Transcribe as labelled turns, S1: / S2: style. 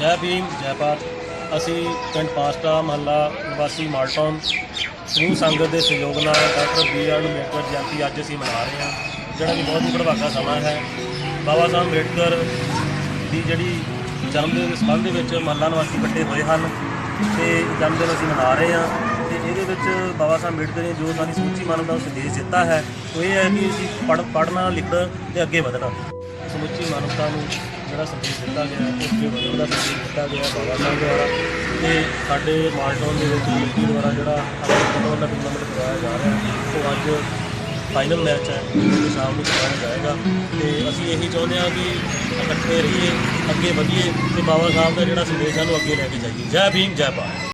S1: ਜੈ ਭੀਮ, ਜੈ ਭਾਰਤ। ਅਸੀਂ ਪਿੰਡ ਪਾਸਟਾ ਮਹੱਲਾ ਨਿਵਾਸੀ ਮਾਲਟੌਨ ਸਮੂਹ ਸੰਗਤ ਦੇ ਸਹਿਯੋਗ ਨਾਲ doctor B R Ambedkar Jayanti ਅੱਜ ਅਸੀਂ ਮਨਾ ਰਹੇ ਹਾਂ, ਜਿਹੜਾ ਕਿ ਬਹੁਤ ਹੀ ਭੜਵਾਕਾ ਸਮਾਂ ਹੈ। ਬਾਬਾ ਸਾਹਿਬ ਅੰਬੇਡਕਰ ਦੀ ਜਿਹੜੀ ਜਨਮ ਦਿਨ ਦੇ ਸੰਬੰਧ ਦੇ ਵਿੱਚ ਮਹੱਲਾ ਨਿਵਾਸੀ ਇਕੱਠੇ ਹੋਏ ਹਨ ਤੇ ਜਨਮ ਦਿਨ ਅਸੀਂ ਮਨਾ ਰਹੇ ਹਾਂ ਤੇ ਇਹਦੇ ਵਿੱਚ ਬਾਬਾ ਸਾਹਿਬ ਅੰਬੇਡਕਰ ਨੇ ਜੋ ਸਾਡੀ ਸਮੁੱਚੀ ਮਾਨਵਤਾ ਨੂੰ ਸੰਦੇਸ਼ ਦਿੱਤਾ ਹੈ, ਉਹ ਇਹ ਹੈ ਕਿ ਅਸੀਂ ਪੜ੍ਹ ਪੜ੍ਹਨਾ, ਲਿਖਣਾ ਤੇ ਅੱਗੇ ਵਧਣਾ। ਸਮੁੱਚੀ ਮਾਨਵਤਾ ਨੂੰ ਜਿਹੜਾ ਸੰਦੇਸ਼ ਦਿੱਤਾ ਗਿਆ ਹੈ, ਉਸ ਵੱਲੋਂ ਦਾ ਸੰਦੇਸ਼ ਦਿੱਤਾ ਗਿਆ ਬਾਬਾ ਸਾਹਿਬ ਦੁਆਰਾ ਤੇ ਸਾਡੇ ਮਾਲਟੌਨ ਦੇ ਵਿੱਚ ਕਮੇਟੀ ਦੁਆਰਾ ਜਿਹੜਾ ਆਪਣੇ ਵੱਲੋਂ ਟੂਰਨਾਮੈਂਟ ਕਰਵਾਇਆ ਜਾ ਰਿਹਾ ਉਹ ਅੱਜ ਫਾਈਨਲ ਮੈਚ ਹੈ ਜੋ ਸ਼ਾਮ ਨੂੰ ਕਰਵਾਇਆ ਜਾਏਗਾ। ਤੇ ਅਸੀਂ ਇਹੀ ਚਾਹੁੰਦੇ ਹਾਂ ਕਿ ਇਕੱਠੇ ਰਹੀਏ ਅੱਗੇ ਵਧੀਏ ਤੇ ਬਾਬਾ ਸਾਹਿਬ ਦਾ ਜਿਹੜਾ ਸੰਦੇਸ਼ ਹੈ ਉਹ ਅੱਗੇ ਲੈ ਕੇ ਜਾਈਏ। ਜੈ ਭੀਮ ਜੈ ਭਾਰਤ।